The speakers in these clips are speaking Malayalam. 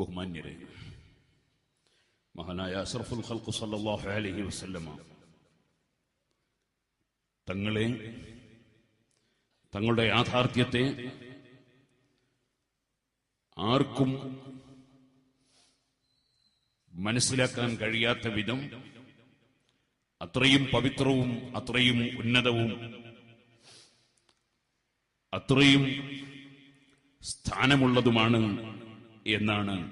ബഹുമാന്യരെ. മഹാനായ അസറഫുൽ ഖൽഖു സല്ലല്ലാഹു അലൈഹി വസല്ലമ തങ്ങളെ തങ്ങളുടെ യാഥാർത്ഥ്യത്തെ ആർക്കും മനസ്സിലാക്കാൻ കഴിയാത്ത വിധം അത്രയും പവിത്രവും അത്രയും ഉന്നതവും അത്രയും സ്ഥാനമുള്ളതുമാണ് എന്നാണ്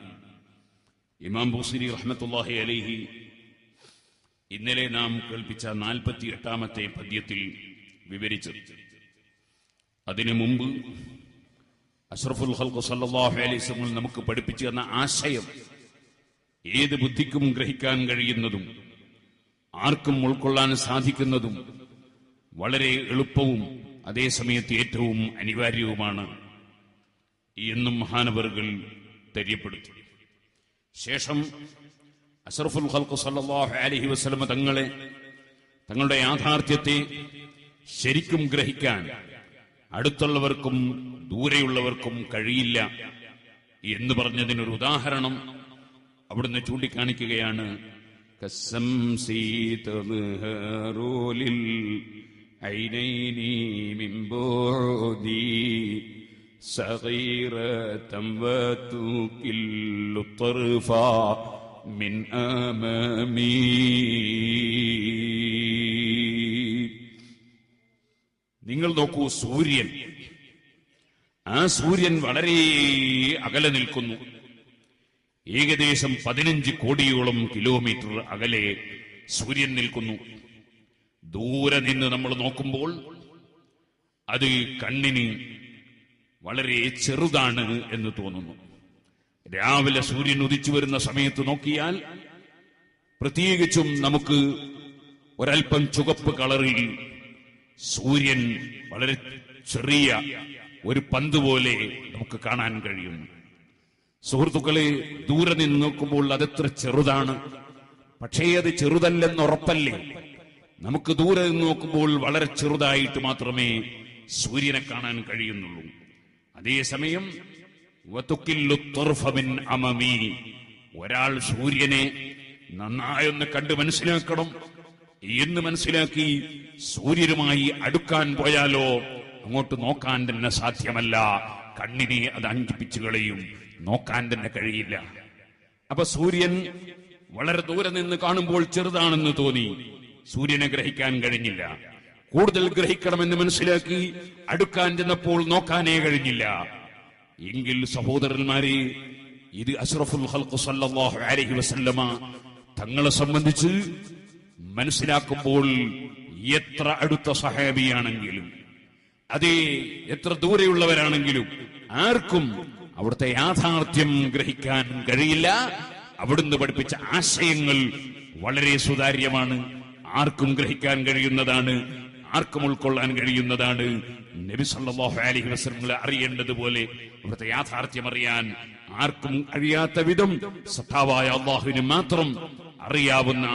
ഇമാം ബുസിരി റഹ്മത്തുല്ലാഹി അലൈഹി ഇന്നലെ നാം കേൾപ്പിച്ച നാൽപ്പത്തി എട്ടാമത്തെ പദ്യത്തിൽ വിവരിച്ചത്. അതിനു മുമ്പ് അഷ്റഫുൽ ഹൽഖു സല്ലാഹു വസല്ലം നമുക്ക് പഠിപ്പിച്ചു തന്ന ആശയം ഏത് ബുദ്ധിക്കും ഗ്രഹിക്കാൻ കഴിയുന്നതും ആർക്കും ഉൾക്കൊള്ളാൻ സാധിക്കുന്നതും വളരെ എളുപ്പവും അതേസമയത്ത് ഏറ്റവും അനിവാര്യവുമാണ്. എന്നും മഹാനവറുകൾ തെര്യപ്പെടുത്തി. ശേഷം അഷറഫുൽ ഖൽക്കു സല്ലല്ലാഹു അലൈഹി വസ്ലമ തങ്ങളെ തങ്ങളുടെ യാഥാർത്ഥ്യത്തെ ശരിക്കും ഗ്രഹിക്കാൻ അടുത്തുള്ളവർക്കും ദൂരെയുള്ളവർക്കും കഴിയില്ല എന്ന് പറഞ്ഞതിനൊരു ഉദാഹരണം അവിടുന്ന് ചൂണ്ടിക്കാണിക്കുകയാണ്. കസം തദ്ഹറു ലിൽ ഐനൈനി صغيرة وتكل الطرف من أمامي നിങ്ങൾ നോക്കൂ സൂര്യൻ ആ സൂര്യൻ വളരെ അകലെ നിൽക്കുന്നു ഏകദേശം പതിനഞ്ച് കോടിയോളം കിലോമീറ്റർ അകലെ സൂര്യൻ നിൽക്കുന്നു ദൂരെ നിന്ന് നമ്മൾ നോക്കുമ്പോൾ അത് കണ്ണിന് വളരെ ചെറുതാണ് എന്ന് തോന്നുന്നു. രാവിലെ സൂര്യൻ ഉദിച്ചു വരുന്ന സമയത്ത് നോക്കിയാൽ പ്രത്യേകിച്ചും നമുക്ക് ഒരൽപ്പം ചുവപ്പ് കളറിൽ സൂര്യൻ വളരെ ചെറിയ ഒരു പന്ത് പോലെ നമുക്ക് കാണാൻ കഴിയുന്നു സുഹൃത്തുക്കളെ ദൂരെ നിന്ന് നോക്കുമ്പോൾ അതെത്ര ചെറുതാണ്. പക്ഷേ അത് ചെറുതല്ലെന്ന് ഉറപ്പല്ലേ? നമുക്ക് ദൂരെ നിന്ന് നോക്കുമ്പോൾ വളരെ ചെറുതായിട്ട് മാത്രമേ സൂര്യനെ കാണാൻ കഴിയുന്നുള്ളൂ. അതേസമയം. ഒരാൾ സൂര്യനെ നന്നായൊന്ന് കണ്ട് മനസ്സിലാക്കണം. എന്ന് മനസ്സിലാക്കി സൂര്യനുമായി അടുക്കാൻ പോയാലോ അങ്ങോട്ട് നോക്കാൻ തന്നെ സാധ്യമല്ല. കണ്ണിനെ അത് അഞ്ചിപ്പിച്ചു കളയും. നോക്കാൻ തന്നെ കഴിയില്ല. അപ്പൊ സൂര്യൻ വളരെ ദൂരെ നിന്ന് കാണുമ്പോൾ ചെറുതാണെന്ന് തോന്നി. സൂര്യനെ ഗ്രഹിക്കാൻ കഴിഞ്ഞില്ല. കൂടുതൽ ഗ്രഹിക്കണമെന്ന് മനസ്സിലാക്കി അടുക്കാൻ ചെന്നപ്പോൾ നോക്കാനേ കഴിഞ്ഞില്ല. എങ്കിൽ സഹോദരന്മാരെ ഇത് അഷ്റഫുൽ ഖൽഖ് സല്ലല്ലാഹു അലൈഹി വസല്ലമ തങ്ങളെ സംബന്ധിച്ച് മനസ്സിലാക്കുമ്പോൾ എത്ര അടുത്ത സഹാബിയാണെങ്കിലും അതേ എത്ര ദൂരെയുള്ളവരാണെങ്കിലും ആർക്കും അവിടുത്തെ യാഥാർത്ഥ്യം ഗ്രഹിക്കാൻ കഴിയില്ല. അവിടുന്ന് പഠിപ്പിച്ച ആശയങ്ങൾ വളരെ സുതാര്യമാണ്. ആർക്കും ഗ്രഹിക്കാൻ കഴിയുന്നതാണ്. ആർക്കും ഉൾക്കൊള്ളാൻ കഴിയുന്നതാണ്. നബി അലഹി വസ്ലങ്ങളെ അറിയേണ്ടതുപോലെ ഇവിടുത്തെ യാഥാർത്ഥ്യം അറിയാൻ ആർക്കും കഴിയാത്ത വിധം സത്താവായ അള്ളാഹുവിന് മാത്രം അറിയാവുന്ന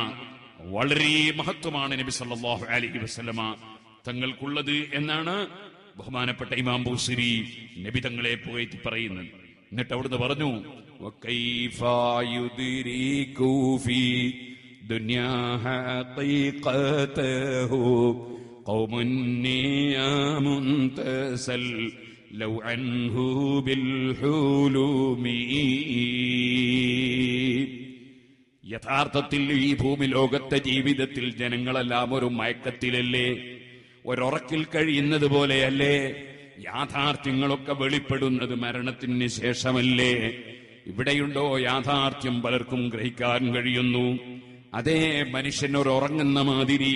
വളരെ മഹത്വമാണ് നബി സല്ലാഹു അലഹി വസ്ലമ തങ്ങൾക്കുള്ളത് എന്നാണ് ബഹുമാനപ്പെട്ട ഇമാം ബൂസിരി നബി തങ്ങളെ പോയിട്ട് പറയുന്നത്. എന്നിട്ട് അവിടുന്ന് പറഞ്ഞു ദുനിയാ يدرك في دنيا حقيقته قوم نيام تسل لو عنه بالحلم യഥാർത്ഥത്തിൽ ഈ ഭൂമി ലോകത്തെ ജീവിതത്തിൽ ജനങ്ങളെല്ലാം ഒരു മയക്കത്തിലല്ലേ ഒരുറക്കിൽ കഴിയുന്നത് പോലെയല്ലേ യാഥാർത്ഥ്യങ്ങളൊക്കെ വെളിപ്പെടുന്നത് മരണത്തിന് ശേഷമല്ലേ ഇവിടെയുണ്ടോ യാഥാർത്ഥ്യം പലർക്കും ഗ്രഹിക്കാൻ കഴിയുന്നു അതേ മനുഷ്യൻ ഒരു ഉറങ്ങുന്ന മാതിരി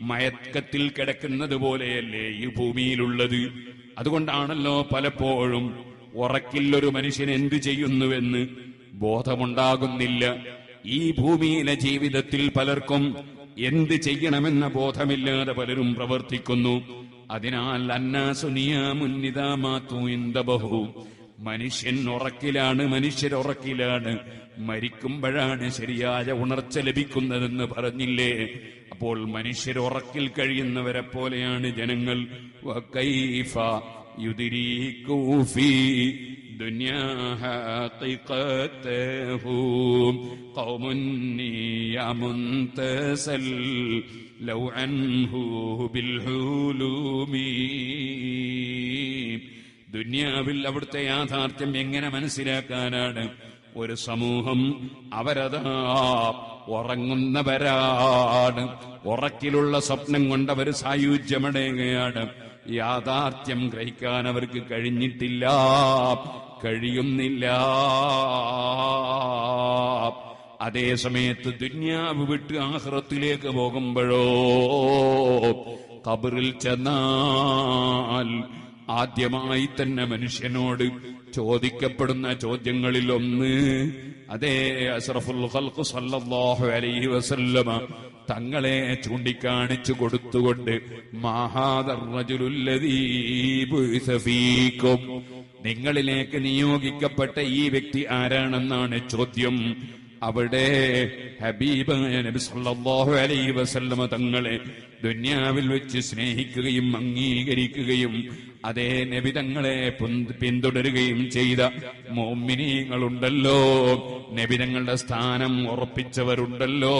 മയക്കത്തിൽ കിടക്കുന്നത് പോലെയല്ലേ ഈ ഭൂമിയിലുള്ളത്? അതുകൊണ്ടാണല്ലോ പലപ്പോഴും ഉറക്കില്ലൊരു മനുഷ്യൻ എന്തു ചെയ്യുന്നുവെന്ന് ബോധമുണ്ടാകുന്നില്ല. ഈ ഭൂമിയിലെ ജീവിതത്തിൽ പലർക്കും എന്ത് ചെയ്യണമെന്ന ബോധമില്ലാതെ പലരും പ്രവർത്തിക്കുന്നു. അതിനാൽ അന്നാസുനിയാമുന്നിതാമാത്തു ഇന്ദബഹു മനുഷ്യൻ ഉറക്കിലാണ് മനുഷ്യർ ഉറക്കിലാണ്. മരിക്കുമ്പോഴാണ് ശരിയായ ഉണർച്ച ലഭിക്കുന്നതെന്ന് പറഞ്ഞില്ലേ? അപ്പോൾ മനുഷ്യർ ഉറക്കിൽ കഴിയുന്നവരെ പോലെയാണ് ജനങ്ങൾ. ദുന്യാവിൽ അവിടുത്തെ യാഥാർത്ഥ്യം എങ്ങനെ മനസ്സിലാക്കാനാണ്? ഒരു സമൂഹം അവരതാ ഉറങ്ങുന്നവരാണ്. ഉറക്കിലുള്ള സ്വപ്നം കൊണ്ടവർ സായുജ്യമടയുകയാണ് യാഥാർത്ഥ്യം ഗ്രഹിക്കാൻ അവർക്ക് കഴിഞ്ഞിട്ടില്ല. കഴിയുന്നില്ല. അതേ സമയത്ത് ദുന്യാവ് വിട്ട് ആഹ്റത്തിലേക്ക് പോകുമ്പോഴോ കബറിൽ ചെന്നാൽ ആദ്യമായി തന്നെ മനുഷ്യനോട് ചോദിക്കപ്പെടുന്ന ചോദ്യങ്ങളിൽ ഒന്ന് അതേ അഷ്റഫുൽ സല്ലല്ലാഹു അലൈഹി വസല്ലമ തങ്ങളെ ചൂണ്ടിക്കാണിച്ചു കൊടുത്തുകൊണ്ട് മാഹാദർ റജുലുല്ലദീ ബുഇസ നിങ്ങളിലേക്ക് നിയോഗിക്കപ്പെട്ട ഈ വ്യക്തി ആരാണെന്നാണ് ചോദ്യം. അവിടെ ഹബീബ് നബി സല്ലല്ലാഹു അലൈഹി വസല്ലമ തങ്ങളെ ദുന്യാവിൽ വെച്ച് സ്നേഹിക്കുകയും അംഗീകരിക്കുകയും അതേ നബിതങ്ങളെ പിന്തുടരുകയും ചെയ്ത മോമിനീങ്ങളുണ്ടല്ലോ. നബിതങ്ങളുടെ സ്ഥാനം ഉറപ്പിച്ചവരുണ്ടല്ലോ.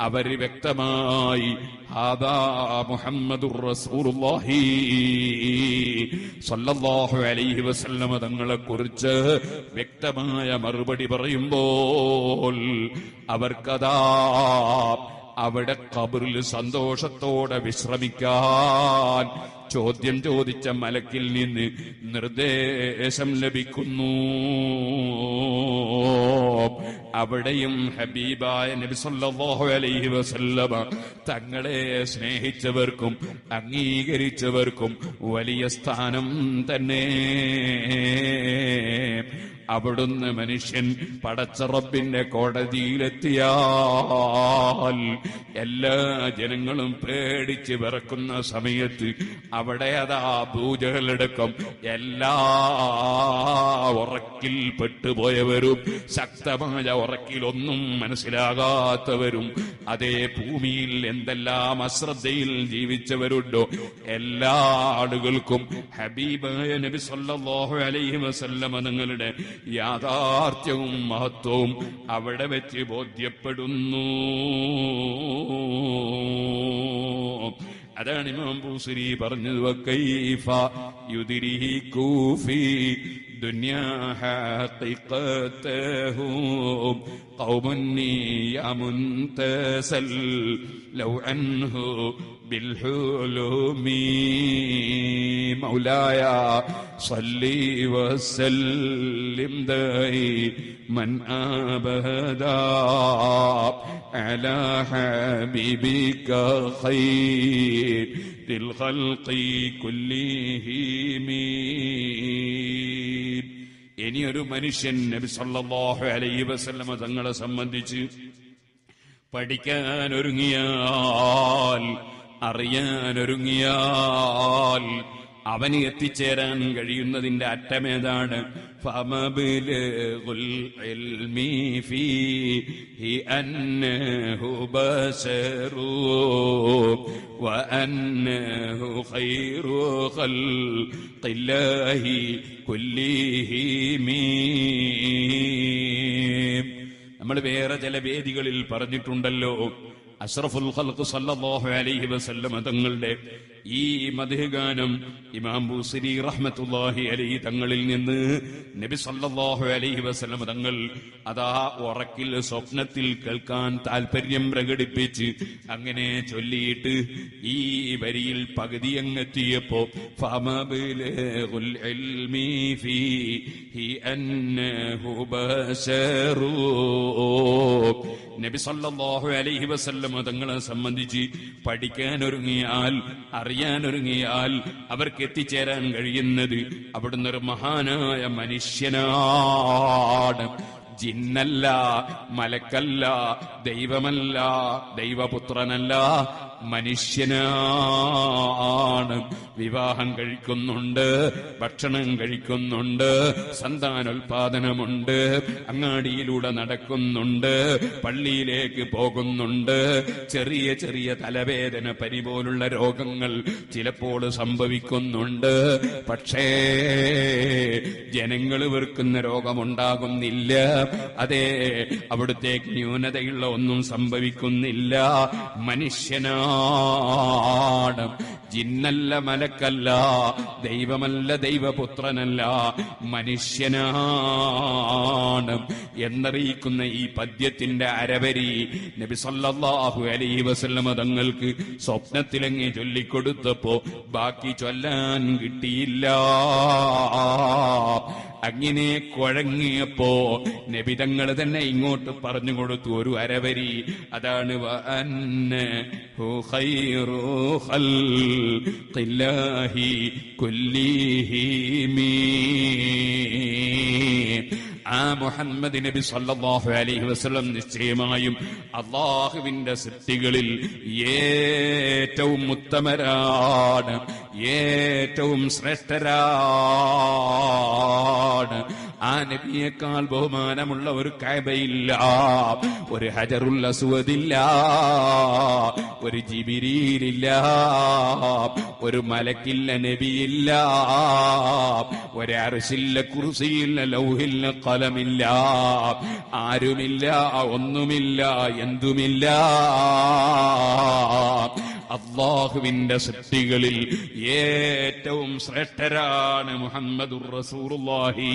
അവർ വ്യക്തമായി മുഹമ്മദുർ റസൂലുള്ളാഹി അലൈഹി തങ്ങളെ കുറിച്ച് വ്യക്തമായ മറുപടി പറയുമ്പോൾ അവർക്കതാ അവിടെ കബറിൽ സന്തോഷത്തോടെ വിശ്രമിക്കാൻ ചോദ്യം ചോദിച്ച മലക്കിൽ നിന്ന് നിർദ്ദേശം ലഭിക്കുന്നു. അവിടെയും ഹബീബായ അലൈഹി വസല്ലമ തങ്ങളെ സ്നേഹിച്ചവർക്കും അംഗീകരിച്ചവർക്കും വലിയ സ്ഥാനം തന്നെ. അവിടുന്ന് മനുഷ്യൻ പടച്ചറപ്പിന്റെ കോടതിയിലെത്തിയാൽ എല്ലാ ജനങ്ങളും പേടിച്ച് വിറക്കുന്ന സമയത്ത് അവിടെ അതാ പൂജകളടക്കം എല്ലാ ഉറക്കിൽ പെട്ടുപോയവരും ശക്തമായ ഉറക്കിലൊന്നും മനസ്സിലാകാത്തവരും അതേ ഭൂമിയിൽ എന്തെല്ലാം അശ്രദ്ധയിൽ ജീവിച്ചവരുണ്ടോ എല്ലാ ആളുകൾക്കും ഹബീബായ നബി സല്ലാഹു അലൈഹി വസല്ലമ നിങ്ങളുടെ യാഥാർത്ഥ്യവും മഹത്വവും അവിടെ വെച്ച് ബോധ്യപ്പെടുന്നു അതാണ് ഇമാം ബൂസരി പറഞ്ഞത് വക്കൈഫ യുദിരിഹു ഫീ دنيا حقيقته قوم نيام تسل لو عنه بالحلم مولاي صلي وسلم دائما ابدا على حبيبك خير الخلق كلهم ഇനിയൊരു മനുഷ്യൻ നബി സല്ലല്ലാഹു അലൈഹി വസല്ലമ തങ്ങളെ സംബന്ധിച്ച് പഠിക്കാൻ ഒരുങ്ങിയാൽ അറിയാനൊരുങ്ങിയാൽ അവന് എത്തിച്ചേരാൻ കഴിയുന്നതിന്റെ അറ്റമേതാണ്. നമ്മൾ വേറെ ചില വേദികളിൽ പറഞ്ഞിട്ടുണ്ടല്ലോ അഷ്റഫുൽ ഖൽഖ് സല്ലല്ലാഹു അലൈഹി വസല്ലമ തങ്ങളുടെ ഈ മധുഗാനം ഇമാം ബൂസരി റഹ്മത്തുല്ലാഹി അലൈഹി തങ്ങളിൽ നിന്ന് നബി സല്ലല്ലാഹു അലൈഹി വസല്ലം തങ്ങൾ അതാ ഉറക്കിൽ സ്വപ്നത്തിൽ കേൾക്കാൻ താല്പര്യം പ്രകടിപ്പിച്ച് അങ്ങനെ ചൊല്ലിയിട്ട് ഈ വരിയിൽ പകുതി അങ്ങെത്തിയപ്പോ നബി സല്ലല്ലാഹു അലൈഹി വസല്ലം തങ്ങളെ സംബന്ധിച്ച് പഠിക്കാൻ ഒരുങ്ങിയാൽ ഒരുങ്ങിയാൽ അവർക്ക് എത്തിച്ചേരാൻ കഴിയുന്നത് അവിടുന്ന് ഒരു മഹാനായ മനുഷ്യനാണ്. ജിന്നല്ല മലക്കല്ല ദൈവമല്ല ദൈവപുത്രനല്ല മനുഷ്യനാണ്. വിവാഹം കഴിക്കുന്നുണ്ട് ഭക്ഷണം കഴിക്കുന്നുണ്ട് സന്താനോൽപാദനമുണ്ട് അങ്ങാടിയിലൂടെ നടക്കുന്നുണ്ട് പള്ളിയിലേക്ക് പോകുന്നുണ്ട്. ചെറിയ ചെറിയ തലവേദന പനി പോലുള്ള രോഗങ്ങൾ ചിലപ്പോൾ സംഭവിക്കുന്നുണ്ട്. പക്ഷേ ജനങ്ങൾ വെറുക്കുന്ന രോഗമുണ്ടാകുന്നില്ല. അതേ അവിടുത്തേക്ക് ന്യൂനതയുള്ള ഒന്നും സംഭവിക്കുന്നില്ല. മനുഷ്യനാണ് ജിന്നല്ല മലക്കല്ല ദൈവമല്ല ദൈവപുത്രനല്ല മനുഷ്യനാണ് എന്നറിയിക്കുന്ന ഈ പദ്യത്തിന്റെ അരവരി നബി സല്ലല്ലാഹു അലൈഹി വസല്ലമ തങ്ങൾക്ക് സ്വപ്നത്തിലങ്ങി ചൊല്ലിക്കൊടുത്തപ്പോ ബാക്കി ചൊല്ലാൻ കിട്ടിയില്ല. അങ്ങനെ കുഴങ്ങിയപ്പോ നബിതങ്ങൾ തന്നെ ഇങ്ങോട്ട് പറഞ്ഞു കൊടുത്തു ഒരു അരവരി. അതാണ് കുല്ലിഹിമീ ആ മുഹമ്മദ് നബി സല്ലല്ലാഹു അലൈഹി വസല്ലം നിശ്ചയമായും അള്ളാഹുവിന്റെ സൃഷ്ടികളിൽ ഏറ്റവും ഉത്തമരാണ് ഏറ്റവും ശ്രേഷ്ഠരാണ്. ആ നബിയേക്കാൾ ബഹുമാനമുള്ള ഒരു കൈബയില്ല ഒരു ഹജറുൽ അസ്വദില്ല ഒരു ജിബിരിയിലില്ല ഒരു മലക്കില്ല നബിയില്ല ഒരു അർശില്ല കുർസിയില്ല ലൗഹില്ല കലമില്ല ആരുമില്ല ഒന്നുമില്ല എന്തുമില്ല. അള്ളാഹുവിന്റെ സൃഷ്ടികളിൽ ഏറ്റവും ശ്രേഷ്ഠരാണ് മുഹമ്മദുർ റസൂറുല്ലാഹി